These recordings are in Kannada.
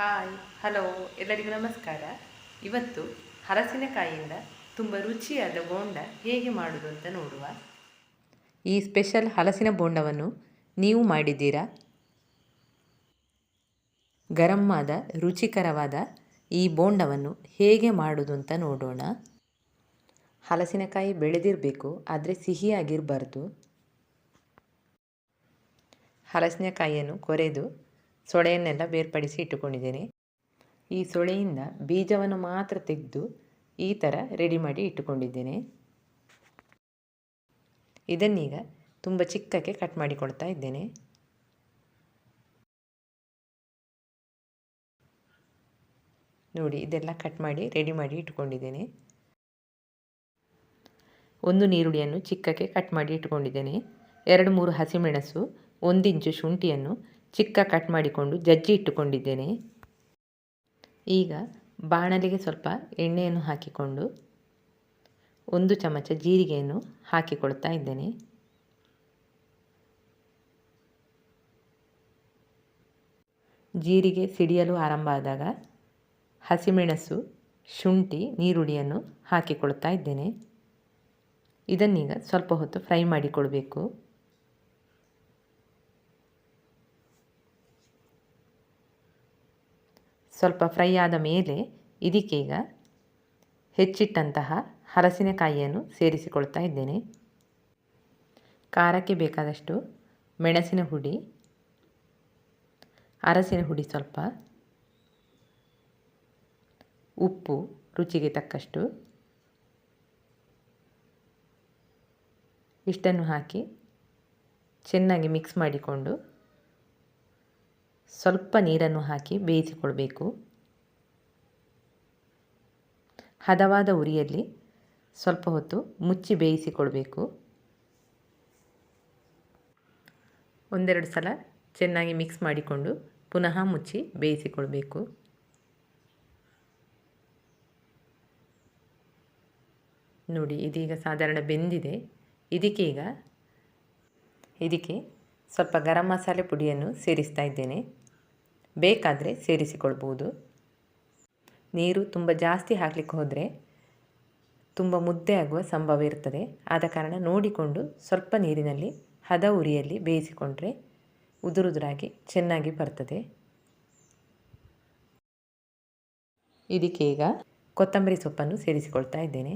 ಹಾಯ್, ಹಲೋ, ಎಲ್ಲರಿಗೂ ನಮಸ್ಕಾರ. ಇವತ್ತು ಹಲಸಿನಕಾಯಿಯಿಂದ ತುಂಬ ರುಚಿಯಾದ ಬೋಂಡ ಹೇಗೆ ಮಾಡೋದು ಅಂತ ನೋಡುವ. ಈ ಸ್ಪೆಷಲ್ ಹಲಸಿನ ಬೋಂಡವನ್ನು ನೀವು ಮಾಡಿದ್ದೀರಾ? ಗರಮ್ಮಾದ ರುಚಿಕರವಾದ ಈ ಬೋಂಡವನ್ನು ಹೇಗೆ ಮಾಡೋದು ಅಂತ ನೋಡೋಣ. ಹಲಸಿನಕಾಯಿ ಬೆಳೆದಿರಬೇಕು, ಆದರೆ ಸಿಹಿಯಾಗಿರಬಾರ್ದು. ಹಲಸಿನಕಾಯಿಯನ್ನು ಕೊರೆದು ಸೊಳೆಯನ್ನೆಲ್ಲ ಬೇರ್ಪಡಿಸಿ ಇಟ್ಟುಕೊಂಡಿದ್ದೇನೆ. ಈ ಸೊಳೆಯಿಂದ ಬೀಜವನ್ನು ಮಾತ್ರ ತೆಗೆದು ಈ ಥರ ರೆಡಿ ಮಾಡಿ ಇಟ್ಟುಕೊಂಡಿದ್ದೇನೆ. ಇದನ್ನೀಗ ತುಂಬ ಚಿಕ್ಕಕ್ಕೆ ಕಟ್ ಮಾಡಿಕೊಳ್ತಾ ಇದ್ದೇನೆ. ನೋಡಿ, ಇದೆಲ್ಲ ಕಟ್ ಮಾಡಿ ರೆಡಿ ಮಾಡಿ ಇಟ್ಟುಕೊಂಡಿದ್ದೇನೆ. ಒಂದು ನೀರುಳ್ಳಿಯನ್ನು ಚಿಕ್ಕಕ್ಕೆ ಕಟ್ ಮಾಡಿ ಇಟ್ಟುಕೊಂಡಿದ್ದೇನೆ. ಎರಡು ಮೂರು ಹಸಿಮೆಣಸು ಒಂದಿಂಚು ಶುಂಠಿಯನ್ನು ಚಿಕ್ಕ ಕಟ್ ಮಾಡಿಕೊಂಡು ಜಜ್ಜಿ ಇಟ್ಟುಕೊಂಡಿದ್ದೇನೆ. ಈಗ ಬಾಣಲಿಗೆ ಸ್ವಲ್ಪ ಎಣ್ಣೆಯನ್ನು ಹಾಕಿಕೊಂಡು ಒಂದು ಚಮಚ ಜೀರಿಗೆಯನ್ನು ಹಾಕಿಕೊಳ್ತಾ ಇದ್ದೇನೆ. ಜೀರಿಗೆ ಸಿಡಿಯಲು ಆರಂಭ ಆದಾಗ ಹಸಿಮೆಣಸು, ಶುಂಠಿ, ನೀರುಳ್ಳಿಯನ್ನು ಹಾಕಿಕೊಳ್ತಾ ಇದ್ದೇನೆ. ಇದನ್ನೀಗ ಸ್ವಲ್ಪ ಹೊತ್ತು ಫ್ರೈ ಮಾಡಿಕೊಳ್ಬೇಕು. ಸ್ವಲ್ಪ ಫ್ರೈ ಆದ ಮೇಲೆ ಇದಕ್ಕೀಗ ಹೆಚ್ಚಿಟ್ಟಂತಹ ಹಲಸಿನಕಾಯಿಯನ್ನು ಸೇರಿಸಿಕೊಳ್ತಾ ಇದ್ದೇನೆ. ಖಾರಕ್ಕೆ ಬೇಕಾದಷ್ಟು ಮೆಣಸಿನ ಹುಡಿ, ಅರಸಿನ ಹುಡಿ ಸ್ವಲ್ಪ, ಉಪ್ಪು ರುಚಿಗೆ ತಕ್ಕಷ್ಟು, ಇಷ್ಟನ್ನು ಹಾಕಿ ಚೆನ್ನಾಗಿ ಮಿಕ್ಸ್ ಮಾಡಿಕೊಂಡು ಸ್ವಲ್ಪ ನೀರನ್ನು ಹಾಕಿ ಬೇಯಿಸಿಕೊಳ್ಬೇಕು. ಹದವಾದ ಉರಿಯಲ್ಲಿ ಸ್ವಲ್ಪ ಹೊತ್ತು ಮುಚ್ಚಿ ಬೇಯಿಸಿಕೊಳ್ಬೇಕು. ಒಂದೆರಡು ಸಲ ಚೆನ್ನಾಗಿ ಮಿಕ್ಸ್ ಮಾಡಿಕೊಂಡು ಪುನಃ ಮುಚ್ಚಿ ಬೇಯಿಸಿಕೊಳ್ಬೇಕು. ನೋಡಿ, ಇದೀಗ ಸಾಧಾರಣ ಬೆಂದಿದೆ. ಇದಕ್ಕೀಗ ಇದಕ್ಕೆ ಸ್ವಲ್ಪ ಗರಂ ಮಸಾಲೆ ಪುಡಿಯನ್ನು ಸೇರಿಸ್ತಾ ಇದ್ದೇನೆ. ಬೇಕಾದರೆ ಸೇರಿಸಿಕೊಳ್ಬೋದು ನೀರು ತುಂಬ ಜಾಸ್ತಿ ಹಾಕಲಿಕ್ಕೆ ಹೋದರೆ ತುಂಬ ಮುದ್ದೆ ಆಗುವ ಸಂಭವ ಇರ್ತದೆ. ಆದ ಕಾರಣ ನೋಡಿಕೊಂಡು ಸ್ವಲ್ಪ ನೀರಿನಲ್ಲಿ ಹದ ಉರಿಯಲ್ಲಿ ಬೇಯಿಸಿಕೊಂಡ್ರೆ ಉದುರುದುರಾಗಿ ಚೆನ್ನಾಗಿ ಬರ್ತದೆ. ಇದಕ್ಕೆ ಈಗ ಕೊತ್ತಂಬರಿ ಸೊಪ್ಪನ್ನು ಸೇರಿಸಿಕೊಳ್ತಾ ಇದ್ದೇನೆ.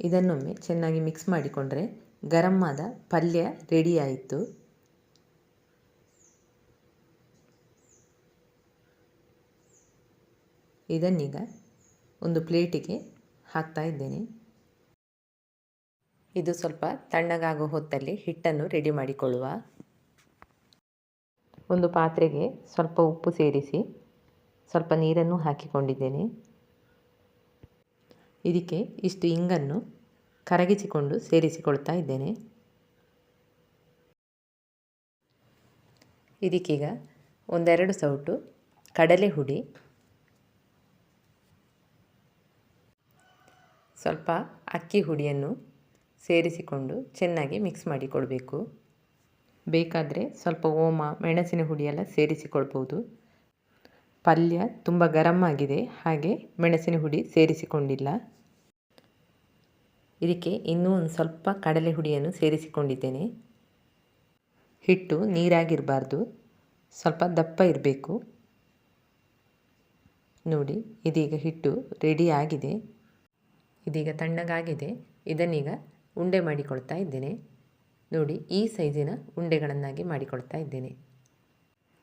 ಇದನ್ನೊಮ್ಮೆ ಚೆನ್ನಾಗಿ ಮಿಕ್ಸ್ ಮಾಡಿಕೊಂಡ್ರೆ ಗರಂ ಆದ ಪಲ್ಯ ರೆಡಿ ಆಯಿತು. ಇದನ್ನೀಗ ಒಂದು ಪ್ಲೇಟಿಗೆ ಹಾಕ್ತಾ ಇದ್ದೇನೆ. ಇದು ಸ್ವಲ್ಪ ತಣ್ಣಗಾಗೋ ಹೊತ್ತಲ್ಲಿ ಹಿಟ್ಟನ್ನು ರೆಡಿ ಮಾಡಿಕೊಳ್ಳುವ. ಒಂದು ಪಾತ್ರೆಗೆ ಸ್ವಲ್ಪ ಉಪ್ಪು ಸೇರಿಸಿ ಸ್ವಲ್ಪ ನೀರನ್ನು ಹಾಕಿಕೊಂಡಿದ್ದೇನೆ. ಇದಕ್ಕೆ ಇಷ್ಟು ಇಂಗನ್ನು ಕರಗಿಸಿಕೊಂಡು ಸೇರಿಸಿಕೊಳ್ತಾ ಇದ್ದೇನೆ. ಇದಕ್ಕೀಗ ಒಂದೆರಡು ಸೌಟು, ಕಡಲೆ ಹುಡಿ. ಸ್ವಲ್ಪ ಅಕ್ಕಿ ಹುಡಿಯನ್ನು ಸೇರಿಸಿಕೊಂಡು ಚೆನ್ನಾಗಿ ಮಿಕ್ಸ್ ಮಾಡಿಕೊಳ್ಬೇಕು. ಬೇಕಾದರೆ ಸ್ವಲ್ಪ ಓಮ, ಮೆಣಸಿನ ಹುಡಿಯೆಲ್ಲ ಸೇರಿಸಿಕೊಳ್ಬೋದು. ಪಲ್ಯ ತುಂಬ ಗರಮ್ ಆಗಿದೆ, ಹಾಗೆ ಮೆಣಸಿನ ಹುಡಿ ಸೇರಿಸಿಕೊಂಡಿಲ್ಲ. ಇದಕ್ಕೆ ಇನ್ನೂ ಒಂದು ಸ್ವಲ್ಪ ಕಡಲೆ ಹುಡಿಯನ್ನು ಸೇರಿಸಿಕೊಂಡಿದ್ದೇನೆ. ಹಿಟ್ಟು ನೀರಾಗಿರಬಾರ್ದು. ಸ್ವಲ್ಪ ದಪ್ಪ ಇರಬೇಕು. ನೋಡಿ, ಇದೀಗ ಹಿಟ್ಟು ರೆಡಿ ಆಗಿದೆ. ಇದೀಗ ತಣ್ಣಗಾಗಿದೆ. ಇದನ್ನೀಗ ಉಂಡೆ ಮಾಡಿಕೊಳ್ತಾ ಇದ್ದೇನೆ. ನೋಡಿ, ಈ ಸೈಜಿನ ಉಂಡೆಗಳನ್ನಾಗಿ ಮಾಡಿಕೊಳ್ತಾ ಇದ್ದೇನೆ.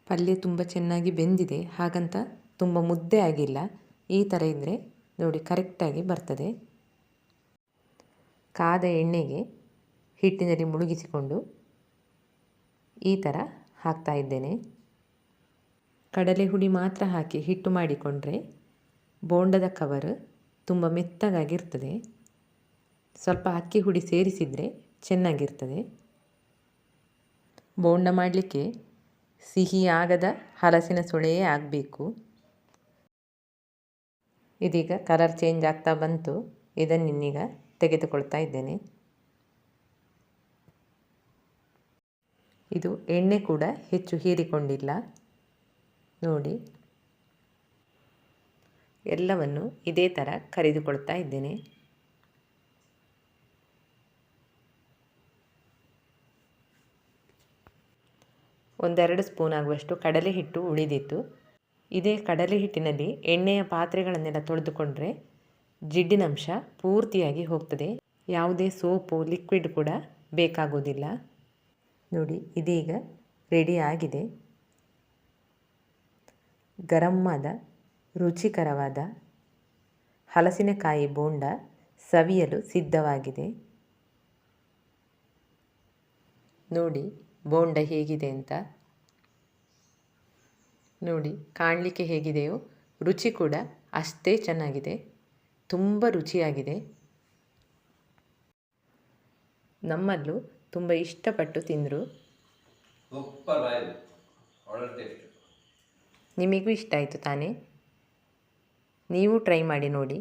ಪಲ್ಯ ತುಂಬ ಚೆನ್ನಾಗಿ ಬೆಂದಿದೆ. ಹಾಗಂತ ತುಂಬ ಮುದ್ದೆ ಆಗಿಲ್ಲ. ಈ ಥರ ಇದ್ದರೆ ನೋಡಿ ಕರೆಕ್ಟಾಗಿ ಬರ್ತದೆ. ಕಾದ ಎಣ್ಣೆಗೆ ಹಿಟ್ಟಿನಲ್ಲಿ ಮುಳುಗಿಸಿಕೊಂಡು ಈ ಥರ ಹಾಕ್ತಾ ಇದ್ದೇನೆ. ಕಡಲೆ ಹುಡಿ ಮಾತ್ರ ಹಾಕಿ ಹಿಟ್ಟು ಮಾಡಿಕೊಂಡ್ರೆ ಬೋಂಡದ ಕವರ್ ತುಂಬ ಮೆತ್ತಗಾಗಿರ್ತದೆ. ಸ್ವಲ್ಪ ಅಕ್ಕಿ ಹುಡಿ ಸೇರಿಸಿದರೆ ಚೆನ್ನಾಗಿರ್ತದೆ. ಬೋಂಡ ಮಾಡಲಿಕ್ಕೆ ಸಿಹಿ ಆಗದ ಹಲಸಿನ ಸುಳೆಯೇ ಆಗಬೇಕು. ಇದೀಗ ಕಲರ್ ಚೇಂಜ್ ಆಗ್ತಾ ಬಂತು. ಇದನ್ನಿನ್ನೀಗ ತೆಗೆದುಕೊಳ್ತಾ ಇದ್ದೇನೆ. ಇದು ಎಣ್ಣೆ ಕೂಡ ಹೆಚ್ಚು ಹೀರಿಕೊಂಡಿಲ್ಲ. ನೋಡಿ. ಎಲ್ಲವನ್ನು ಇದೇ ಥರ ಕರಿದುಕೊಳ್ತಾ ಇದ್ದೇನೆ. ಒಂದೆರಡು ಸ್ಪೂನ್ ಆಗುವಷ್ಟು ಕಡಲೆ ಹಿಟ್ಟು ಉಳಿದಿತ್ತು. ಇದೇ ಕಡಲೆ ಹಿಟ್ಟಿನಲ್ಲಿ ಎಣ್ಣೆಯ ಪಾತ್ರೆಗಳನ್ನೆಲ್ಲ ತೊಳೆದುಕೊಂಡ್ರೆ ಜಿಡ್ಡಿನಂಶ ಪೂರ್ತಿಯಾಗಿ ಹೋಗ್ತದೆ. ಯಾವುದೇ ಸೋಪು, ಲಿಕ್ವಿಡ್ ಕೂಡ ಬೇಕಾಗೋದಿಲ್ಲ. ನೋಡಿ, ಇದೀಗ ರೆಡಿ ಆಗಿದೆ. ಗರಮ್ಮಾದ, ರುಚಿಕರವಾದ ಹಲಸಿನಕಾಯಿ ಬೋಂಡ ಸವಿಯಲು ಸಿದ್ಧವಾಗಿದೆ. ನೋಡಿ, ಬೋಂಡ ಹೇಗಿದೆ ಅಂತ. ನೋಡಿ, ಕಾಣಲಿಕ್ಕೆ ಹೇಗಿದೆಯೋ, ರುಚಿ ಕೂಡ ಅಷ್ಟೇ ಚೆನ್ನಾಗಿದೆ. ತುಂಬ ರುಚಿಯಾಗಿದೆ. ನಮ್ಮಲ್ಲೂ ತುಂಬ ಇಷ್ಟಪಟ್ಟು ತಿಂದರು. ನಿಮಗೂ ಇಷ್ಟ ಆಯಿತು ತಾನೇ? ನೀವು ಟ್ರೈ ಮಾಡಿ ನೋಡಿ.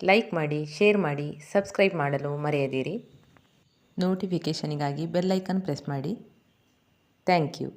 ಲೈಕ್ ಮಾಡಿ ಶೇರ್ ಮಾಡಿ ಸಬ್ಸ್ಕ್ರೈಬ್ ಮಾಡಲು ಮರೆಯದಿರಿ. ನೋಟಿಫಿಕೇಷನಿಗಾಗಿ ಬೆಲ್ಲೈಕನ್ ಪ್ರೆಸ್ ಮಾಡಿ. Thank you.